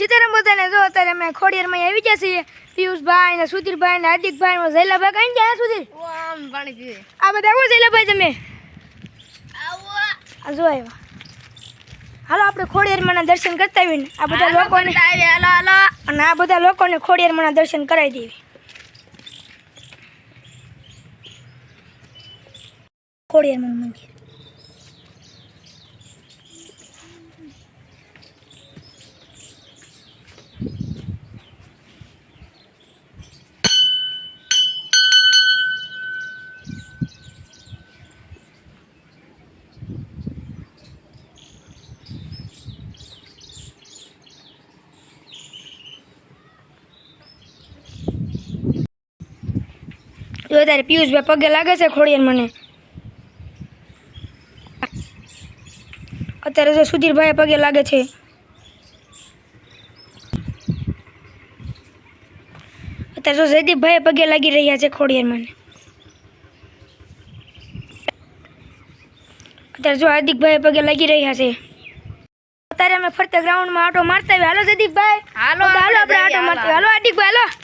સીતારામ બધાને જો અત્યારે અમે ખોડિયારમાં આવી ગયા છીએ. પિયુષભાઈ ને સુધીરભાઈ ને હાર્દિકભાઈ ને જયલાભાઈ કઈ ગયા સુધીર પાણી પીવે આ બધા આવો જયલાભાઈ તમે. આ જો આવ્યા હાલો આપણે ખોડિયારમાંના દર્શન કરતા આવીને આ બધા લોકોને હાલો હાલો. અને આ બધા લોકોને ખોડિયારમાંના દર્શન કરાવી દેવી. ખોડિયારમાં મંદિર. જો તારે પિયુષભાઈ પગે લાગે છે ખોડિયાર મને. અત્યારે જો સુધીરભાઈ પગે લાગે છે. અત્યારે જો જયદીપભાઈ પગે લાગી રહ્યા છે ખોડિયાર મને. અત્યારે જો હાર્દિકભાઈ પગે લાગી રહ્યા છે. અત્યારે અમે ફરતે ગ્રાઉન્ડમાં આટો મારતા હાલો જયદીપભાઈ. હાલો, હાલો આપણે આટો મારતા હાલો હાર્દિકભાઈ હાલો.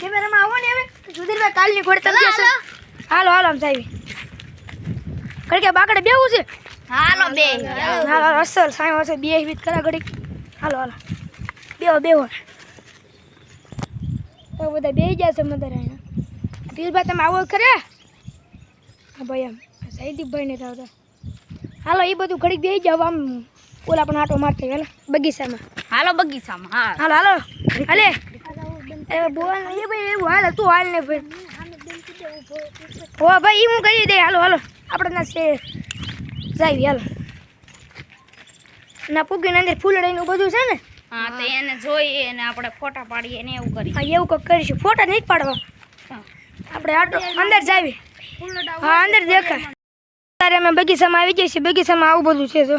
કેમેરામાં આવો ને હવે. સુધીરભાઈ કાલની ખોડ તમે હાલો, હાલો હાલો આમ સાહેબ કારણ કે બાકડે બેવું છે? હાલો બે. હાલો અસલ સાહેબ હશે બે વીત કરા ઘડી હાલો હાલો. બેહો બેવો તો બધા બેહી ગયા છે મદર અહીંયા. સુધીરભાઈ તમે આવો ખરે હા ભાઈ એમ સૈદીપભાઈ ને થાવતા હાલો એ બધું ઘડીક બે જાવ આમ ઓલા પણ આટો મારતા હેલા. બગીચામાં. હાલો બગીચામાં હા. હાલો હાલો. હાલે. એ બોલ એ ભાઈ એવું હાલ તું હાલ ને ભાઈ? હો ભાઈ એ હું કરી દે હાલો હાલો. આપણે ના છે. જાવી હાલો. ના પૂગીને અંદર ફૂલડાઈનું બધું છે ને? હા તો એને જોઈએ અને આપણે ફોટા પાડીએ ને એવું કરીએ. હા એવું કંઈક કરીશું. ફોટા નહીં પાડવા. આપણે આટો અંદર જાવી. હા અંદર દેખાય. અત્યારે અમે બગીચામાં આવી જઈએ છીએ. બગીચામાં આવું બધું છે જો.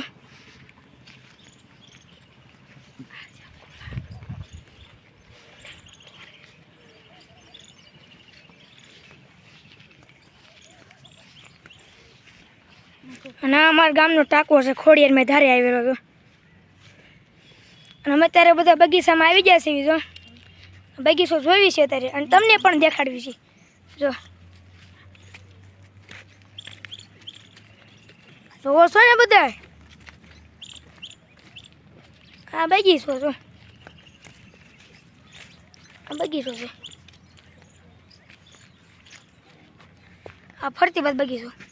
અને અમારા ગામનો ટાંકો છે, ખોડિયાર મેં ધારે આવેલો હતો. અને અમે અત્યારે બધા બગીચામાં આવી ગયા છીએ, જો. બગીચો જોવી છે અત્યારે, અને તમને પણ દેખાડવી છે, જો. જોવો છો ને બધા? આ બગીચો છો. આ બગીચો છે. આ ફરતી બાદ બગીચો.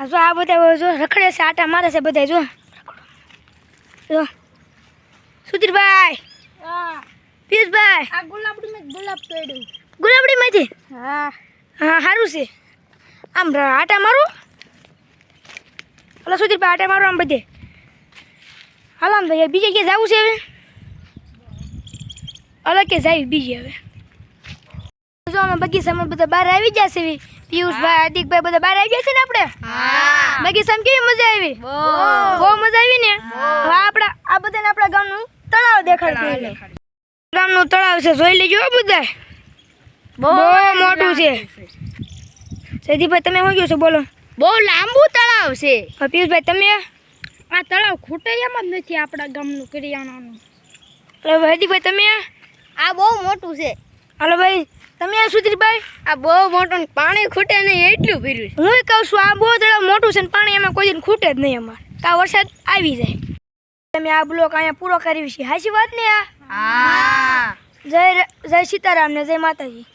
જો આ બધા જો રખડે છે આટા મારે છે બધા જો. જો. સુધીરભાઈ. પિયુષભાઈ. આ ગુલાબડી મેં ગુલાબ ગુલાબડી ગુલાબડીમાંથી? હા. હા સારું છે. આમ આટા મારું? હલો સુધીરભાઈ આટા મારું આમ બધે. હાલો આમ ભાઈ બીજે ક્યાં જવું છે હવે? અલગ કે જાય બીજે હવે. જો અમે બગીચામાં બધા બહાર આવી ગયા છે પિયુષભાઈ હાર્દિકભાઈ બધા બહાર આવી ગયા છે ને આપણે? બગીચામાં કેવી મજા આવી? બહુ. મજા આવી ને? હવે આપણા આ બધાને આપણા ગામનું તળાવ દેખાડતું ગામનું તળાવ છે જોઈ લેજો બધા બહુ મોટું છે. સૈદીભાઈ તમે શું કહો છો? બોલો. બહુ લાંબુ તળાવ છે. પિયુષભાઈ તમે? આ તળાવ ખૂટે એમ જ નથી આપણા ગામનું કરિયાણાનું. હવે હાર્દિકભાઈ તમે? આ બહુ મોટું છે. હાલો ભાઈ તમે આ સુધીરભાઈ આ બહુ મોટું પાણી ખૂટે નહીં એટલું પીર્યું હું કહું છું આ બહુ તળાવ મોટું છે ને પાણી એમાં કોઈ દિન ખૂટે જ નહીં અમારે. આ વરસાદ આવી જાય. તમે આ બ્લોક અહીંયા પૂરો કરી છે. હાચી વાત ને આ? હા. જય જય સીતારામ ને જય માતાજી.